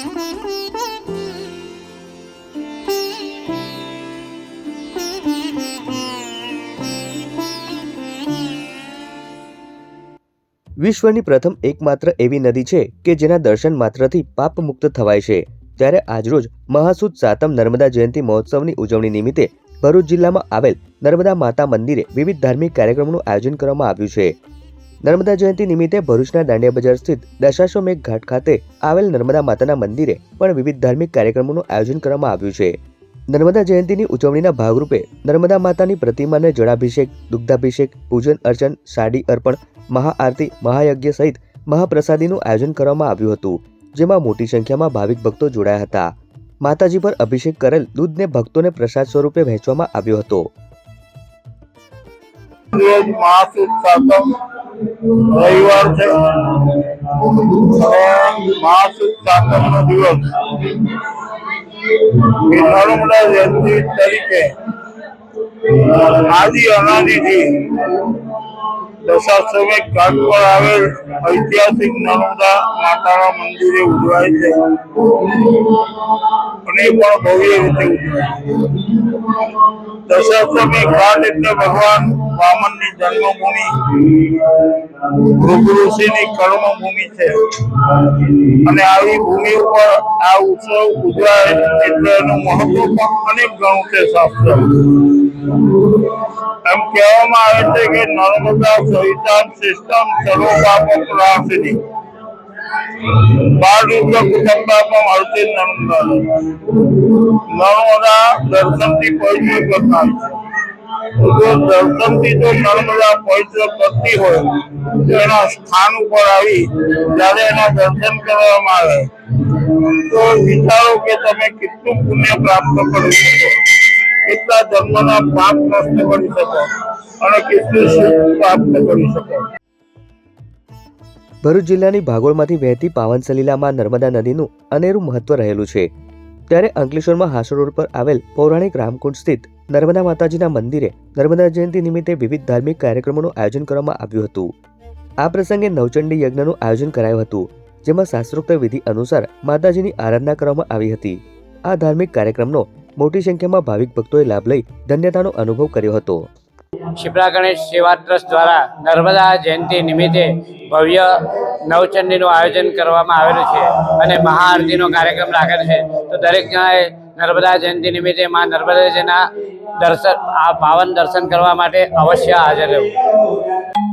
વિશ્વની પ્રથમ એકમાત્ર એવી નદી છે કે જેના દર્શન માત્રથી પાપ મુક્ત થવાય છે. ત્યારે આજરોજ મહાસુદ સાતમ નર્મદા જયંતિ મહોત્સવની ઉજવણી નિમિત્તે ભરૂચ જિલ્લામાં આવેલ નર્મદા માતા મંદિરે વિવિધ ધાર્મિક કાર્યક્રમોનું આયોજન કરવામાં આવ્યું છે. નર્મદા જયંતિ નિમિત્તે ભરૂચના દાંડિયા બજાર સ્થિત દશાશ્વમેઘ ઘાટ ખાતે આવેલ નર્મદા માતાના મંદિરે પણ વિવિધ ધાર્મિક કાર્યક્રમોનું આયોજન કરવામાં આવ્યું છે. નર્મદા જયંતિની ઉજવણીના ભાગરૂપે નર્મદા માતાની પ્રતિમાને જળાભિષેક, દુગ્ધાભિષેક, પૂજન અર્ચન, સાડી અર્પણ, મહાઆરતી, મહાયજ્ઞ સહિત મહાપ્રસાદીનું આયોજન કરવામાં આવ્યું હતું, જેમાં મોટી સંખ્યામાં ભાવિક ભક્તો જોડાયા હતા. માતાજી પર અભિષેક કરેલ દૂધને ભક્તોને પ્રસાદ સ્વરૂપે વહેંચવામાં આવ્યો હતો. મહાસુદ સાતમ રવિવાર છે. માસ સાતમ નો દિવસ નર્મદા જયંતિ તરીકે આદિ અનાદિથી દશાશ્વમેઘ ઘાટ પર આવેલ ઐતિહાસિક નર્મદા માતાના મંદિરે ઉજવાય છે. અને પણ ભવ્ય રીતે ઉજવાય. છે દશાશ્વમેઘ ઘાટ એટલે ભગવાન વામનની જન્મભૂમિ. ભૃગુ ઋષિની કર્મભૂમિ છે. અને આવી ભૂમિ ઉપર આ ઉત્સવ ઉજવાય એટલે એનું મહત્વ પણ અનેક ગણું છે શાસ્ત્ર એમ કહેવામાં આવે છે કે નર્મદા સહિતામ સિસ્ટમ સર્વપાપ પ્રાસિની બાળ રૂપ કુટુંબાપમ હરતી નર્મદા. નર્મદા દર્શનથી પવિત્ર કરનાર જો દર્શનથી જો નર્મદા પવિત્ર કરતી હોય, તો એના સ્થાન ઉપર આવી જ્યારે એના દર્શન કરવામાં આવે. તો વિચારો કે તમે કેટલું પુણ્ય પ્રાપ્ત કરી શકો. કેટલા જન્મના પાપ નષ્ટ કરી શકો અને કેટલું પ્રાપ્ત કરી શકો. ભરૂચ જિલ્લાની ભાગોળમાંથી વહેતી પાવન સલીલામાં નર્મદા નદીનું અનેરું મહત્વ રહેલું છે. ત્યારે અંકલેશ્વરમાં હાસો રોડ પર આવેલ પૌરાણિક રામકુંડ સ્થિત નર્મદા માતાજીના મંદિરે નર્મદા જયંતિ નિમિત્તે વિવિધ ધાર્મિક કાર્યક્રમોનું આયોજન કરવામાં આવ્યું હતું. આ પ્રસંગે નવચંડી યજ્ઞનું આયોજન કરાયું હતું, જેમાં શાસ્ત્રોક્ત વિધિ અનુસાર માતાજીની આરાધના કરવામાં આવી હતી. આ ધાર્મિક કાર્યક્રમનો મોટી સંખ્યામાં ભાવિક ભક્તોએ લાભ લઈ ધન્યતાનો અનુભવ કર્યો હતો. શિપ્રા ગણેશ સેવા ટ્રસ્ટ દ્વારા નર્મદા જયંતિ નિમિત્તે ભવ્ય નવચંડીનું આયોજન કરવામાં આવેલું છે અને મહાઆરતીનો કાર્યક્રમ રાખેલ છે. તો દરેક જણાએ નર્મદા જયંતિ નિમિત્તે મા નર્મદાજીના દર્શન, આ પાવન દર્શન કરવા માટે અવશ્ય હાજર રહેવું.